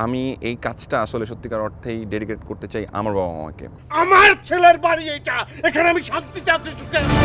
আমি এই কাজটা আসলে সত্যিকার অর্থেই ডেডিকেট করতে চাই আমার বাবা মাকে। আমার ছেলের বাড়ি এটা এখানে আমি শান্তিতে আছি সুখে আছি।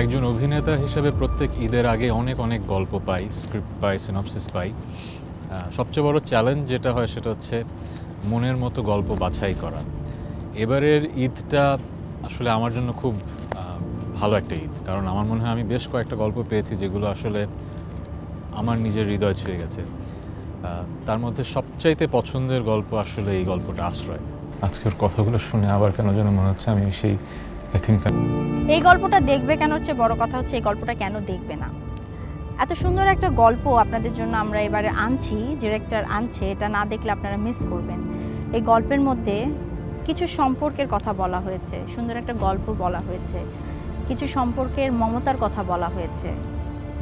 একজন অভিনেতা হিসেবে প্রত্যেক ঈদের আগে অনেক অনেক গল্প পাই স্ক্রিপ্ট পাই সিনপসিস পাই। সবচেয়ে বড় চ্যালেঞ্জ যেটা হয় সেটা হচ্ছে মনের মতো গল্প বাছাই করা। এবারের ঈদটা আসলে আমার জন্য খুব ভালো একটা ঈদ। কারণ আমার মনে হয় আমি বেশ কয়েকটা গল্প পেয়েছি যেগুলো আসলে আমার নিজের হৃদয় ছুঁয়ে গেছে। তার মধ্যে সবচাইতে পছন্দের গল্প আসলে এই গল্পটা আশ্রয়। আজকের কথাগুলো শুনে আবার কেন যেন মনে হচ্ছে আমি সেই এই গল্পটা দেখবে কেন হচ্ছে? বড় কথা হচ্ছে এই গল্পটা কেন দেখবে না? এত সুন্দর একটা গল্প আপনাদের জন্য আমরা এবারে আনছি ডিরেক্টর আনছে এটা না দেখলে আপনারা মিস করবেন। এই গল্পের মধ্যে কিছু সম্পর্কের কথা বলা হয়েছে সুন্দর একটা গল্প বলা হয়েছে। কিছু সম্পর্কের মমতার কথা বলা হয়েছে।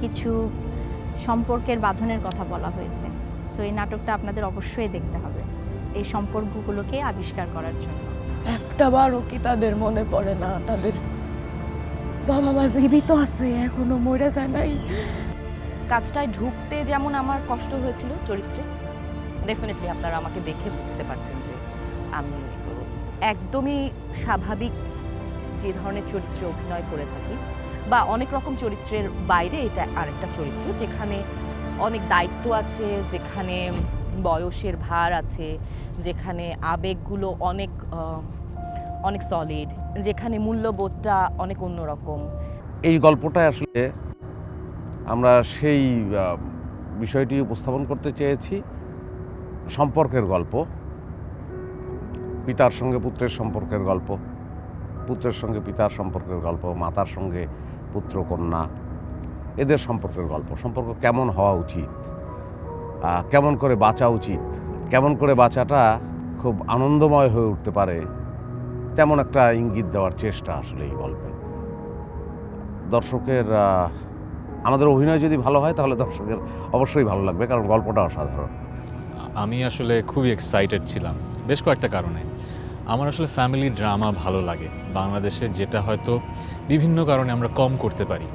কিছু সম্পর্কের বাঁধনের কথা বলা হয়েছে। সো এই নাটকটা আপনাদের অবশ্যই দেখতে হবে। এই সম্পর্কগুলোকে আবিষ্কার করার জন্য। একটা বারও কি তাদের মনে পড়ে না? তাদের বাবা মা জীবিত আছে এখনও মরে যায় নাই। কাজটায় ঢুকতে যেমন আমার কষ্ট হয়েছিল চরিত্রে ডেফিনেটলি আপনারা আমাকে দেখে বুঝতে পারছেন যে আমি একদমই স্বাভাবিক যে ধরনের চরিত্রে অভিনয় করে থাকি। বা অনেক রকম চরিত্রের বাইরে এটা আরেকটা চরিত্র, যেখানে অনেক দায়িত্ব আছে, যেখানে বয়সের ভার আছে, যেখানে আবেগগুলো অনেক অনেক সলিড যেখানে মূল্যবোধটা অনেক অন্যরকম। এই গল্পটা আসলে আমরা সেই বিষয়টি উপস্থাপন করতে চেয়েছি। সম্পর্কের গল্প। পিতার সঙ্গে পুত্রের সম্পর্কের গল্প। পুত্রের সঙ্গে পিতার সম্পর্কের গল্প, মাতার সঙ্গে পুত্র, কন্যা, এদের সম্পর্কের গল্প। সম্পর্ক কেমন হওয়া উচিত? কেমন করে বাঁচা উচিত? কেমন করে বাঁচাটা খুব আনন্দময় হয়ে উঠতে পারে? তেমন একটা ইঙ্গিত দেওয়ার চেষ্টা আসলে এই গল্পে। দর্শকের আমাদের অভিনয় যদি ভালো হয়, তাহলে দর্শকের অবশ্যই ভালো লাগবে, কারণ গল্পটা অসাধারণ। আমি আসলে খুবই এক্সাইটেড ছিলাম, বেশ কয়েকটা কারণে। আমার আসলে ফ্যামিলি ড্রামা ভালো লাগে। বাংলাদেশে যেটা হয়তো বিভিন্ন কারণে আমরা কম করতে পারি।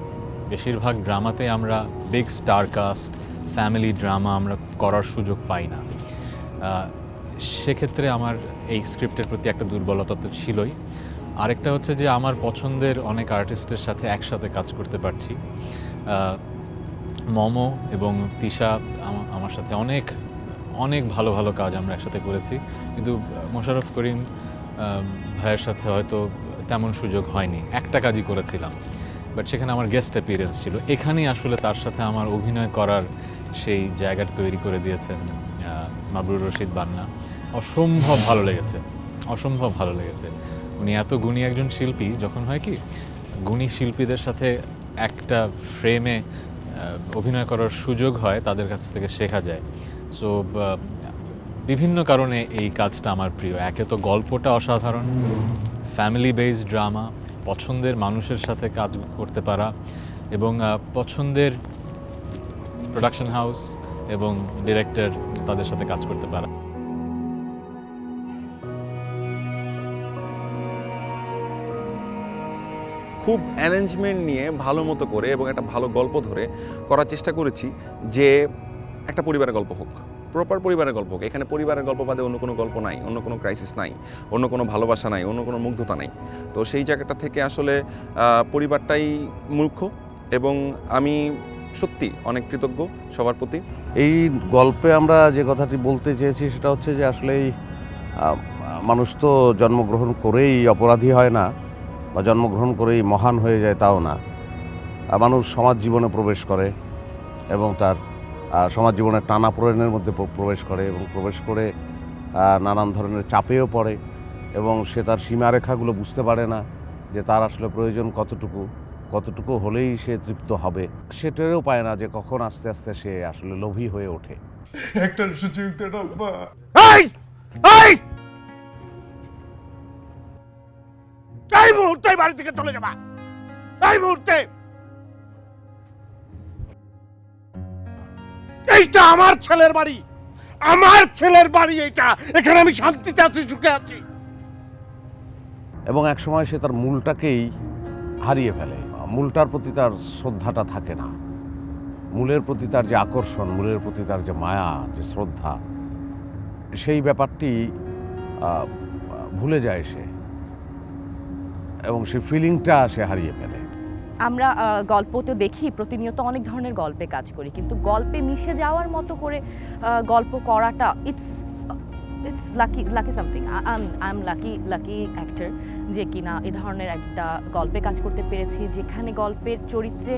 বেশিরভাগ ড্রামাতে আমরা big star cast family drama আমরা করার সুযোগ পাই না। সেক্ষেত্রে আমার এই স্ক্রিপ্টের প্রতি একটা দুর্বলতা তো ছিলই। আরেকটা হচ্ছে যে আমার পছন্দের অনেক আর্টিস্টের সাথে একসাথে কাজ করতে পারছি। মমো এবং তিশা আমার সাথে অনেক অনেক ভালো ভালো কাজ আমরা একসাথে করেছি। কিন্তু মোশাররফ করিম ভাইয়ের সাথে হয়তো তেমন সুযোগ হয়নি। একটা কাজই করেছিলাম। বাট সেখানে আমার গেস্ট অ্যাপিয়ারেন্স ছিল। এখানেই আসলে তার সাথে আমার অভিনয় করার সেই জায়গাটা তৈরি করে দিয়েছেন মাবরুর রশিদ বান্না। অসম্ভব ভালো লেগেছে। অসম্ভব ভালো লেগেছে। উনি এত গুণী একজন শিল্পী, যখন হয় কি, গুণী শিল্পীদের সাথে একটা ফ্রেমে অভিনয় করার সুযোগ হয় তাদের কাছ থেকে শেখা যায়। সো বিভিন্ন কারণে এই কাজটা আমার প্রিয়। একে তো গল্পটা অসাধারণ ফ্যামিলি বেসড ড্রামা পছন্দের মানুষের সাথে কাজ করতে পারা এবং পছন্দের প্রোডাকশন হাউস এবং ডিরেক্টর তাদের সাথে কাজ করতে পারা। খুব অ্যারেঞ্জমেন্ট নিয়ে ভালো মতো করে এবং একটা ভালো গল্প ধরে করার চেষ্টা করেছি যে একটা পরিবারের গল্প হোক প্রপার পরিবারের গল্প হোক। এখানে পরিবারের গল্প বাদে অন্য কোনো গল্প নাই, অন্য কোনো ক্রাইসিস নাই, অন্য কোনো ভালোবাসা নাই, অন্য কোনো মুগ্ধতা নাই। তো সেই জায়গাটা থেকে আসলে পরিবারটাই মূর্খ এবং আমি সত্যি অনেক কৃতজ্ঞ সবার প্রতি। এই গল্পে আমরা যে কথাটি বলতে চেয়েছি সেটা হচ্ছে যে আসলে মানুষ তো জন্মগ্রহণ করেই অপরাধী হয় না। বা জন্মগ্রহণ করেই মহান হয়ে যায় তাও না। মানুষ সমাজ জীবনে প্রবেশ করে এবং তার সমাজ জীবনের টানা পোড়েনের মধ্যে প্রবেশ করে এবং প্রবেশ করে নানান ধরনের চাপেও পড়ে এবং সে তার সীমারেখাগুলো বুঝতে পারে না যে তার আসলে প্রয়োজন কতটুকু কতটুকু হলেই সে তৃপ্ত হবে। সে টেরও পায় না যে কখন আস্তে আস্তে সে আসলে লোভী হয়ে ওঠে। একটা সুযোগ বাড়ি থেকে চলে যাবা। এই মুহূর্তে। এইটা আমার ছেলের বাড়ি। আমার ছেলের বাড়ি এইটা। এখানে আমি শান্তিতে আছি, সুখে আছি। এবং এক সময় সে তার মূলটাকেই হারিয়ে ফেলে। মূলটার প্রতি তার শ্রদ্ধাটা থাকে না। মূলের প্রতি তার যে আকর্ষণ, মূলের প্রতি তার যে মায়া, যে শ্রদ্ধা, সেই ব্যাপারটি ভুলে যায় সে। এবং সেই ফিলিংটা সে হারিয়ে ফেলে। আমরা গল্প তো দেখি, প্রতিনিয়ত অনেক ধরনের গল্পে কাজ করি, কিন্তু গল্পে মিশে যাওয়ার মতো করে গল্প করাটা it's it's lucky lucky something I am lucky lucky actor যে কিনা এ ধরনের একটা গল্পে কাজ করতে পেরেছি, যেখানে গল্পের চরিত্রে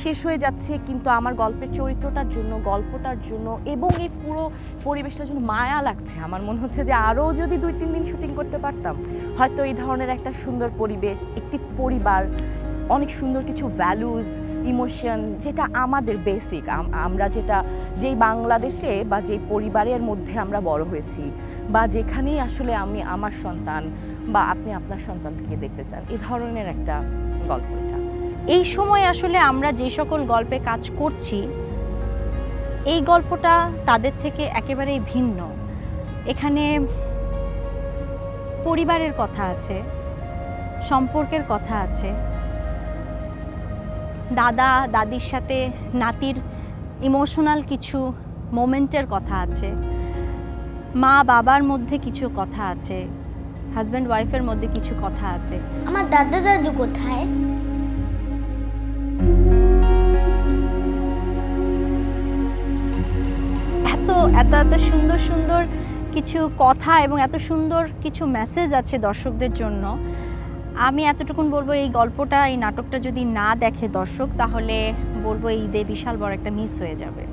শেষ হয়ে যাচ্ছে, কিন্তু আমার গল্পের চরিত্রটার জন্য, গল্পটার জন্য এবং এই পুরো পরিবেশটার জন্য মায়া লাগছে। আমার মনে হচ্ছে যে আরও যদি দুই, তিন দিন শুটিং করতে পারতাম হয়তো এই ধরনের একটা সুন্দর পরিবেশ, একটি পরিবার, অনেক সুন্দর কিছু ভ্যালুজ ইমোশন যেটা আমাদের বেসিক আমরা যেটা, যেই বাংলাদেশে বা যেই পরিবারের মধ্যে আমরা বড় হয়েছি বা যেখানেই আসলে আমি আমার সন্তান বা আপনি আপনার সন্তান থেকে দেখতে চান এই ধরনের একটা গল্প এটা। এই সময় আসলে আমরা যে সকল গল্পে কাজ করছি, এই গল্পটা তাদের থেকে একেবারেই ভিন্ন। এখানে পরিবারের কথা আছে সম্পর্কের কথা আছে। দাদা দাদির সাথে নাতির ইমোশনাল কিছু মোমেন্টের কথা আছে। মা বাবার মধ্যে কিছু কথা আছে। হাজব্যান্ড ওয়াইফের মধ্যে কিছু কথা আছে। আমার দাদা দাদু কোথায়? এত এত এত সুন্দর সুন্দর কিছু কথা এবং এত সুন্দর কিছু মেসেজ আছে দর্শকদের জন্য, আমি এতটুকুন বলব এই গল্পটা, এই নাটকটা যদি না দেখে দর্শক, তাহলে বলব ঈদে বিশাল বড় একটা মিস হয়ে যাবে।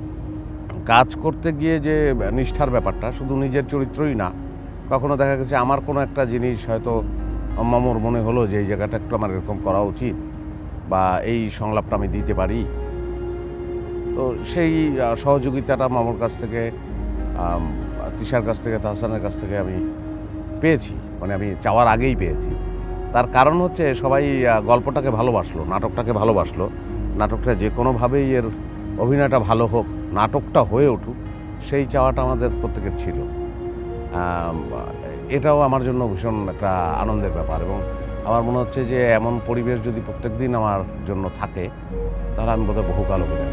কাজ করতে গিয়ে যে নিষ্ঠার ব্যাপারটা, শুধু নিজের চরিত্রই না, কখনো দেখা গেছে আমার কোনো একটা জিনিস হয়তো মামুর মনে হলো যে এই জায়গাটা একটু আমার এরকম করা উচিত, বা এই সংলাপটা আমি দিতে পারি। তো সেই সহযোগিতাটা মামুর কাছ থেকে তিশার কাছ থেকে, তাহসানের কাছ থেকে আমি পেয়েছি। মানে আমি চাওয়ার আগেই পেয়েছি। তার কারণ হচ্ছে সবাই গল্পটাকে ভালোবাসলো, নাটকটাকে ভালোবাসলো। নাটকটা যে কোনোভাবেই এর অভিনয়টা ভালো হোক, নাটকটা হয়ে উঠুক, সেই চাওয়াটা আমাদের প্রত্যেকের ছিল। এটাও আমার জন্য ভীষণ একটা আনন্দের ব্যাপার এবং আমার মনে হচ্ছে যে এমন পরিবেশ যদি প্রত্যেক দিন আমার জন্য থাকে, তাহলে আমি বোধহয় বহুকাল অভিনয়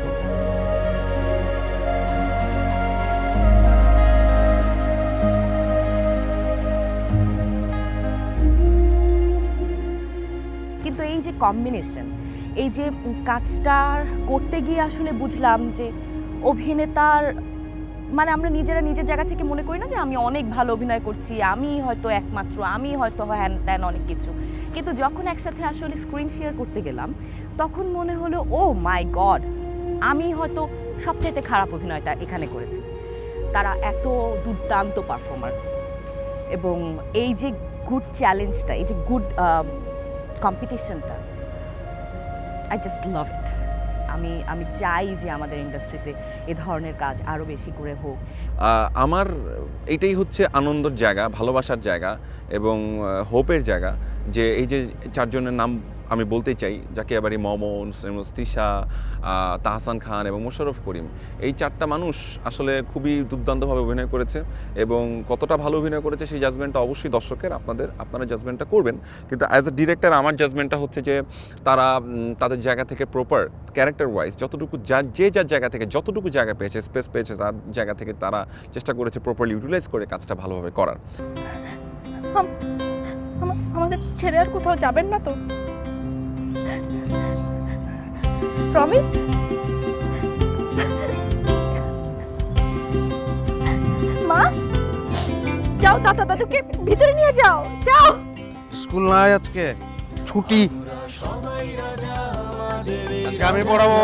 কম্বিনেশন এই যে উম, কাজটার করতে গিয়ে আসলে বুঝলাম যে অভিনেতার মানে আমরা নিজেরা নিজের জায়গা থেকে মনে করি না যে আমি অনেক ভালো অভিনয় করছি আমি হয়তো একমাত্র আমি হয়তো হ্যান ত্যান অনেক কিছু। কিন্তু যখন একসাথে আসলে স্ক্রিন শেয়ার করতে গেলাম তখন মনে হলো ও মাই গড আমি হয়তো সবচাইতে খারাপ অভিনয়টা এখানে করেছি। তারা এত দুর্দান্ত পারফর্মার এবং এই যে গুড চ্যালেঞ্জটা এই যে গুড কম্পিটিশনটা আই জাস্ট লাভ ইট আমি আমি চাই যে আমাদের ইন্ডাস্ট্রিতে এ ধরনের কাজ আরও বেশি করে হোক। আমার এটাই হচ্ছে আনন্দের জায়গা, ভালোবাসার জায়গা এবং হোপের জায়গা যে এই যে চারজনের নাম আমি বলতে চাই, যাকে এবারে মমন তিশা তাহসান খান এবং মোশাররফ করিম, এই চারটা মানুষ আসলে খুবই দুর্দান্তভাবে অভিনয় করেছে এবং কতটা ভালো অভিনয় করেছে সেই জাজমেন্টটা অবশ্যই দর্শকের, আপনাদের, আপনারা জাজমেন্টটা করবেন। কিন্তু অ্যাজ এ ডিরেক্টর আমার জাজমেন্টটা হচ্ছে যে, তারা তাদের জায়গা থেকে প্রপার ক্যারেক্টার ওয়াইজ যতটুকু যা, যে যার জায়গা থেকে যতটুকু জায়গা পেয়েছে স্পেস পেয়েছে, তার জায়গা থেকে তারা চেষ্টা করেছে প্রপারলি ইউটিলাইজ করে কাজটা ভালোভাবে করার। আমাদের ছেড়ে আর কোথাও যাবেন না তো? প্রমিস মা? যাও দাদা দাদুকে ভিতরে নিয়ে যাও। যাও। স্কুল নাই আজকে। ছুটি। আজকে আমি পড়াবো।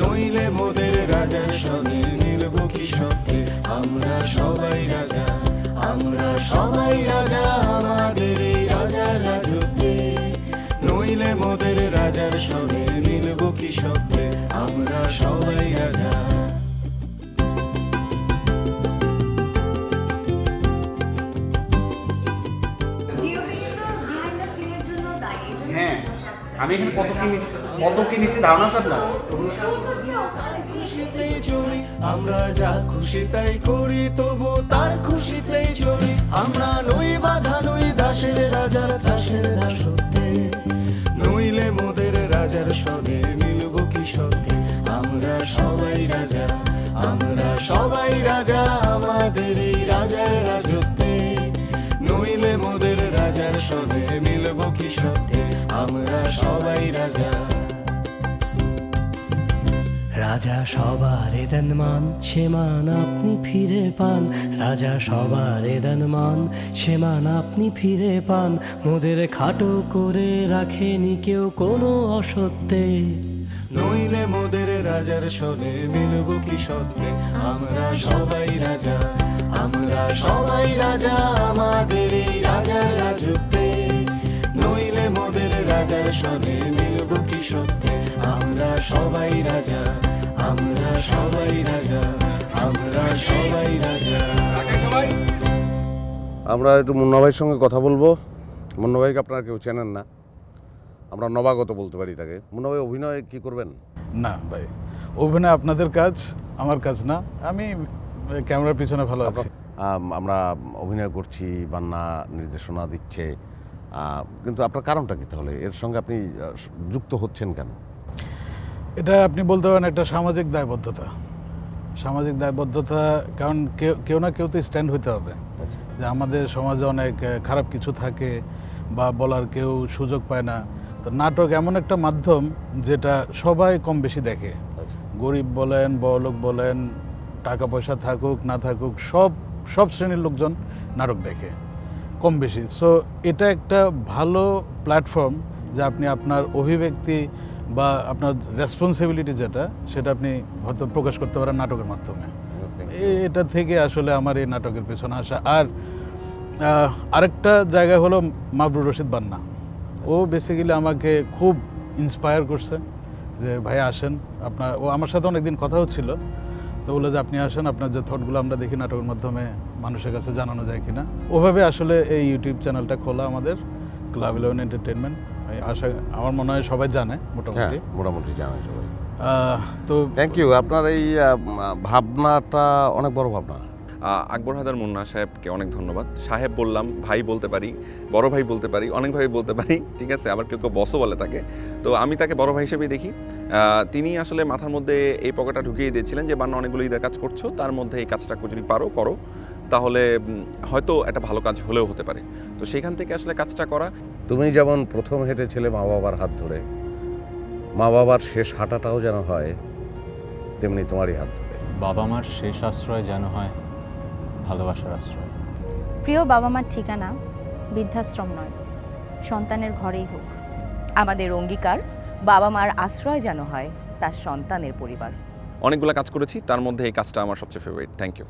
নইলে মোদের রাজার সঙ্গে মিলব কি সত্যি। আমরা সবাই রাজা আমরা সবাই রাজা আমাদের আমি এখানে কত কি কত কি নিচ্ছি ধারণা আছে আপনার আমরা যা খুশি তাই করি, তবু তার খুশিতেই চলি। আমরা নই বাধা, নই দাসের রাজার দাসের দাসত্বে। নইলে মোদের রাজার সঙ্গে মিলব কি সত্যি? আমরা সবাই রাজা, আমরা সবাই রাজা আমাদের এই রাজার রাজত্বে। নইলে মোদের রাজার সবে মিলব কি সত্যি? আমরা সবাই রাজা। রাজা সবার দেন মান, সে মান আপনি ফিরে পান। রাজা সবার দেন মান, সে মান আপনি ফিরে পান। মোদের খাটো করে রাখেনি কেউ কোনো অসত্যে। নইলে মোদের রাজার সবে মিলব কি সত্যি? আমরা সবাই রাজা, আমরা সবাই রাজা আমাদের। সবে মিলব কি সত্যি? আমরা সবাই রাজা আমরা সবাই রাজা আমরা সবাই রাজা। আমরা একটু মুন্না ভাইয়ের সঙ্গে কথা বলব। মুন্না ভাইকে আপনারা কেউ চেনেন না। আমরা নবাগত বলতে পারি তাকে। মুন্না ভাই অভিনয় কি করবেন? না ভাই অভিনয় আপনাদের কাজ আমার কাজ না। আমি ক্যামেরার পিছনে ভালো আছি। আমরা অভিনয় করছি বান্না নির্দেশনা দিচ্ছে। কিন্তু আপনার কারণটা কি তাহলে? এর সঙ্গে আপনি যুক্ত হচ্ছেন কেন? এটা আপনি বলতে পারেন একটা সামাজিক দায়বদ্ধতা। সামাজিক দায়বদ্ধতা কারণ কেউ কেউ না কেউ তো স্ট্যান্ড হতে হবে। যে আমাদের সমাজে অনেক খারাপ কিছু থাকে বা বলার কেউ সুযোগ পায় না। তো নাটক এমন একটা মাধ্যম যেটা সবাই কম বেশি দেখে। গরিব বলেন বড়লোক বলেন টাকা পয়সা থাকুক না থাকুক সব সব শ্রেণির লোকজন নাটক দেখে। কম বেশি সো এটা একটা ভালো প্ল্যাটফর্ম যে আপনি আপনার অভিব্যক্তি বা আপনার রেসপন্সিবিলিটি যেটা সেটা আপনি হয়তো প্রকাশ করতে পারেন নাটকের মাধ্যমে। এটা থেকে আসলে আমার এই নাটকের পেছনে আসা। আর আরেকটা জায়গা হলো মাবরুর রশিদ বান্না। ও বেসিক্যালি আমাকে খুব ইন্সপায়ার করছে যে ভাই আসেন। আপনার ও আমার সাথে অনেকদিন কথা হচ্ছিল তো বলে যে আপনি আসেন আপনার যে থটগুলো আমরা দেখি নাটকের মাধ্যমে মানুষের কাছে জানানো যায় কিনা। ওভাবে আসলে এই ইউটিউব চ্যানেলটা খোলা আমাদের ক্লাব ইলেভেন এন্টারটেনমেন্ট আশা আমার মনে হয় সবাই জানে হ্যাঁ মোটামুটি মোটামুটি জানাই সবাই তো থ্যাংক ইউ আপনার এই ভাবনাটা অনেক বড় ভাবনা। আহ, আকবর হায়দার মুন্না সাহেবকে অনেক ধন্যবাদ। সাহেব বললাম ভাই বলতে পারি বড় ভাই বলতে পারি অনেক ভাই বলতে পারি ঠিক আছে? আবার কেউ কেউ বসও বলে তাকে। তো আমি তাকে বড় ভাই হিসেবেই দেখি। আহ, তিনি আসলে মাথার মধ্যে এই পকেটটা ঢুকিয়ে দিয়েছিলেন যে বান্না অনেকগুলো ঈদের কাজ করছ তার মধ্যে এই কাজটা যদি পারো করো। তাহলে হয়তো একটা ভালো কাজ হলেও হতে পারে। তো সেখান থেকে আসলে কাজটা করা। তুমি যেমন প্রথম হেঁটে হেঁটেছিলে মা বাবার হাত ধরে মা বাবার শেষ হাঁটাটাও যেন হয় তেমনি তোমারই হাত ধরে। বাবা মার শেষ আশ্রয় যেন হয় ভালোবাসার আশ্রয়। প্রিয় বাবা মার ঠিকানা বৃদ্ধাশ্রম নয় সন্তানের ঘরেই হোক। আমাদের অঙ্গীকার বাবা মার আশ্রয় যেন হয় তার সন্তানের পরিবার। অনেকগুলো কাজ করেছি তার মধ্যে এই কাজটা আমার সবচেয়ে ফেভারিট থ্যাংক ইউ